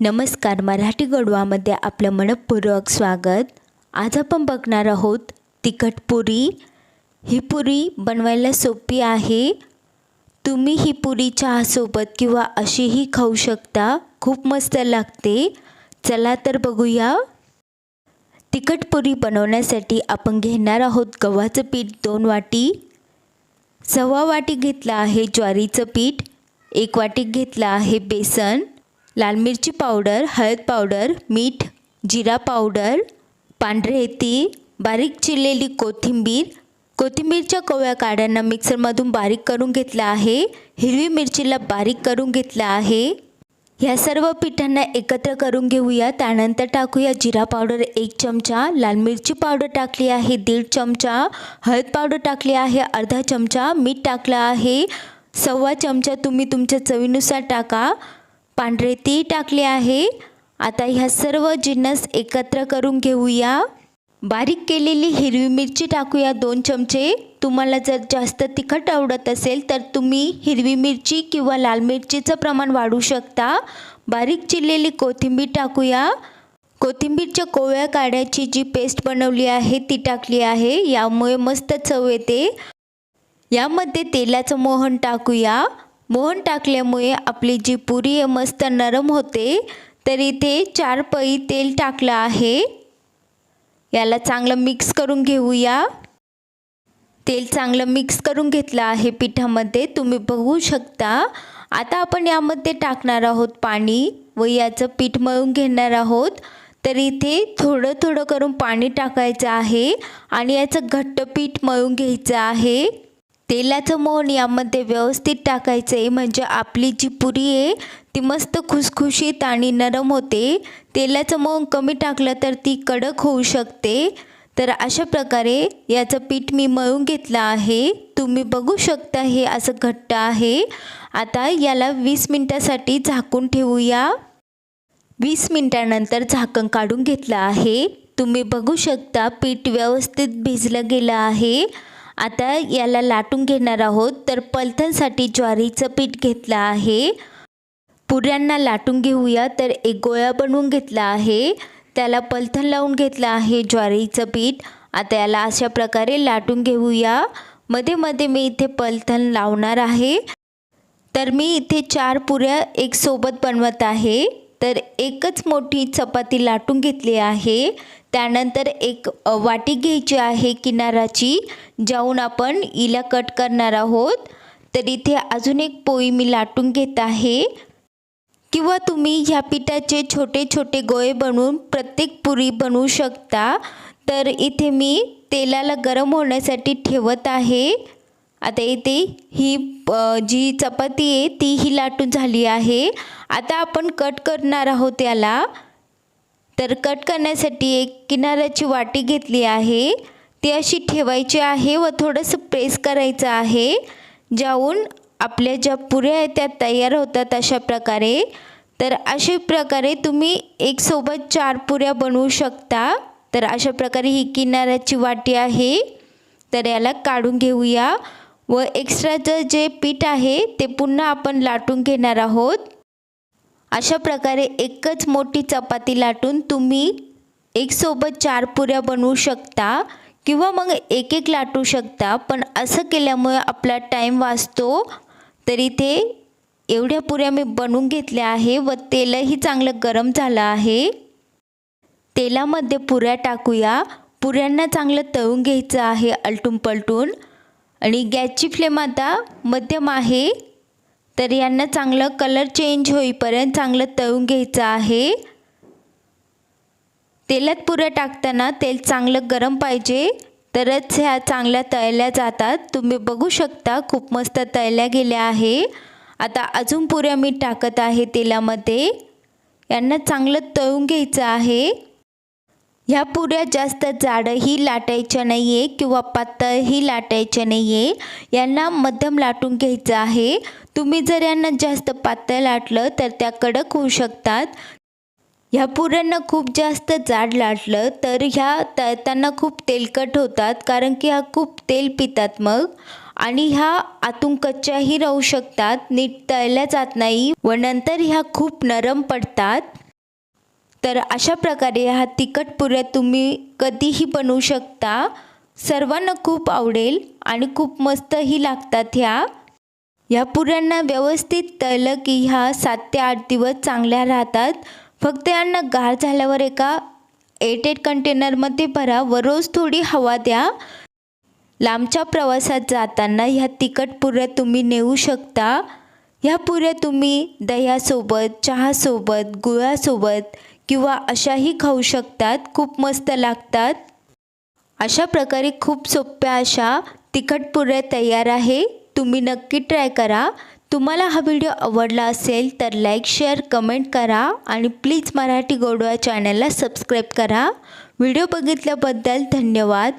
नमस्कार मराठी गडवामध्ये आपलं मनपूर्वक स्वागत. आज आपण बघणार आहोत तिखट पुरी. ही पुरी बनवायला सोपी आहे. तुम्ही ही पुरी चहासोबत किंवा अशीही खाऊ शकता. खूप मस्त लागते. चला तर बघूया. तिखट पुरी बनवण्यासाठी आपण घेणार आहोत गव्हाचं पीठ दोन वाटी. सव्वा वाटी घेतलं आहे ज्वारीचं पीठ. एक वाटी घेतलं आहे बेसन. लाल मिरची पावडर हळद पावडर मीठ जिरा पावडर पांढरे ती बारीक चिरलेली कोथिंबीर. कोथिंबीरच्या कोवळ्या काड्यांना मिक्सरमधून बारीक करून घेतलं आहे. हिरवी मिरचीला बारीक करून घेतलं आहे. ह्या सर्व पिठांना एकत्र करून घेऊया. त्यानंतर टाकूया जिरा पावडर एक चमचा लाल मिरची पावडर टाकली आहे दीड चमचा हळद पावडर टाकली आहे अर्धा चमचा मीठ टाकलं आहे. सव्वा चमचा तुम्ही तुमच्या चवीनुसार टाका. पांढरे तीळ टाकले आहे. आता ह्या सर्व जिन्नस एकत्र करून घेऊया. बारीक केलेली हिरवी मिरची टाकूया दोन चमचे. तुम्हाला जर जास्त तिखट आवडत असेल तर तुम्ही हिरवी मिरची किंवा लाल मिरचीचं प्रमाण वाढवू शकता. बारीक चिरलेली कोथिंबीर टाकूया. कोथिंबीरच्या कोवळ्या काड्याची जी पेस्ट बनवली आहे ती टाकली आहे. यामुळे मस्त चव येते. यामध्ये तेलाचं मोहन टाकूया. मोहन टाकल्यामुळे आपली जी पुरी आहे मस्त नरम होते तर इथे चार पई तेल टाकलं आहे. याला चांगलं मिक्स करून घेऊया. तेल चांगलं मिक्स करून घेतलं आहे पिठामध्ये तुम्ही बघू शकता. आता आपण यामध्ये टाकणार आहोत पाणी व याचं पीठ मळून घेणार आहोत. तर इथे थोडं थोडं करून पाणी टाकायचं आहे आणि याचं घट्ट पीठ मळून घ्यायचं आहे. तेलाचं मोहन यामध्ये व्यवस्थित टाकायचं आहे म्हणजे आपली जी पुरी आहे ती मस्त खुसखुशीत आणि नरम होते. तेलाचं मोहन कमी टाकलं तर ती कडक होऊ शकते. तर अशा प्रकारे याचं पीठ मी मळून घेतलं आहे. तुम्ही बघू शकता हे असं घट्ट आहे. आता याला वीस मिनटासाठी झाकून ठेवूया. वीस मिनटानंतर झाकण काढून घेतलं आहे. तुम्ही बघू शकता पीठ व्यवस्थित भिजलं गेलं आहे. आता याला लाटून घेणार आहोत. तर पलथनसाठी ज्वारीचं पीठ घेतलं आहे. पुऱ्यांना लाटून घेऊया. तर एक गोळा बनवून घेतला आहे. त्याला पलथन लावून घेतलं आहे ज्वारीचं पीठ. आता याला अशा प्रकारे लाटून घेऊया. मध्ये मध्ये मी इथे पलथन लावणार आहे. तर मी इथे चार पुऱ्या एक सोबत बनवत आहे. तर एकच मोठी चपाती लाटून घेतली आहे. त्यानंतर एक वाटी घ्यायची आहे किनाराची जाऊन आपण हिला कट करणार आहोत. तर इथे अजून एक पोळी मी लाटून घेत आहे. किंवा तुम्ही ह्या पिठाचे छोटे छोटे गोळे बनवून प्रत्येक पुरी बनवू शकता. तर इथे मी तेलाला गरम होण्यासाठी ठेवत आहे. आता इथे ही जी चपाती आहे ती ही लाटून झाली आहे. आता आपण कट करणार आहोत याला तर कट करण्यासाठी एक किनाऱ्याची वाटी घेतली आहे. ती अशी ठेवायची आहे व थोडंसं प्रेस करायचं आहे. जाऊन आपल्या ज्या पुऱ्या आहेत त्या तयार होतात अशा प्रकारे. तर अशा प्रकारे तुम्ही एक सोबत चार पुऱ्या बनवू शकता. तर अशा प्रकारे ही किनाऱ्याची वाटी आहे. तर याला काढून घेऊया. व एक्स्ट्राचं जे पीठ आहे ते पुन्हा आपण लाटून घेणार आहोत. अशा प्रकारे एकच मोठी चपाती लाटून तुम्ही एकसोबत चार पुऱ्या बनवू शकता किंवा मग एक एक लाटू शकता पण असं केल्यामुळे आपला टाईम वाचतो. तर इथे एवढ्या पुऱ्या मी बनवून घेतल्या आहे व तेलही चांगलं गरम झालं आहे. तेलामध्ये पुऱ्या टाकूया. पुऱ्यांना चांगलं तळून घ्यायचं आहे अलटून पलटून आणि गॅसची फ्लेम आता मध्यम आहे. तर यांना चांगलं कलर चेंज होईपर्यंत चांगलं तळून घ्यायचं आहे. तेलात पुऱ्या टाकताना तेल चांगलं गरम पाहिजे. तरच ह्या चांगल्या तळल्या जातात. तुम्ही बघू शकता खूप मस्त तळल्या गेल्या आहे. आता अजून पुऱ्या मी टाकत आहे तेलामध्ये. यांना चांगलं तळून घ्यायचं आहे. ह्या पुऱ्या जास्त जाडही लाटायच्या नाही आहे किंवा पातळही लाटायच्या नाही आहे यांना मध्यम लाटून घ्यायचं आहे. तुम्ही जर यांना जास्त पातळ लाटलं तर त्या कडक होऊ शकतात. ह्या पुऱ्यांना खूप जास्त जाड लाटलं तर ह्या तळताना खूप तेलकट होतात कारण की ह्या खूप तेल पितात मग. आणि ह्या आतून कच्च्याही राहू शकतात नीट तळल्या जात नाही. व नंतर ह्या खूप नरम पडतात. तर अशा प्रकारे ह्या तिखट पुऱ्या तुम्ही कधीही बनवू शकता. सर्वांना खूप आवडेल आणि खूप मस्तही लागतात ह्या. ह्या पुऱ्यांना व्यवस्थित तळलं की ह्या सात ते आठ दिवस चांगल्या राहतात. फक्त यांना गार झाल्यावर एका एटेड कंटेनरमध्ये भरा. व रोज थोडी हवा द्या. लांबच्या प्रवासात जाताना ह्या तिखट पुऱ्या तुम्ही नेऊ शकता. ह्या पुऱ्या तुम्ही दह्यासोबत चहासोबत गुळासोबत किंवा अशाही खाऊ शकतात खूप मस्त लागतात. अशा प्रकारे खूप सोप्या अशा तिखट पुऱ्या तयार आहे. तुम्ही नक्की ट्राय करा. तुम्हाला हा व्हिडिओ आवडला असेल तर लाईक शेअर कमेंट करा आणि प्लीज मराठी गोडवा चॅनलला सबस्क्राईब करा. व्हिडिओ बघितल्याबद्दल धन्यवाद.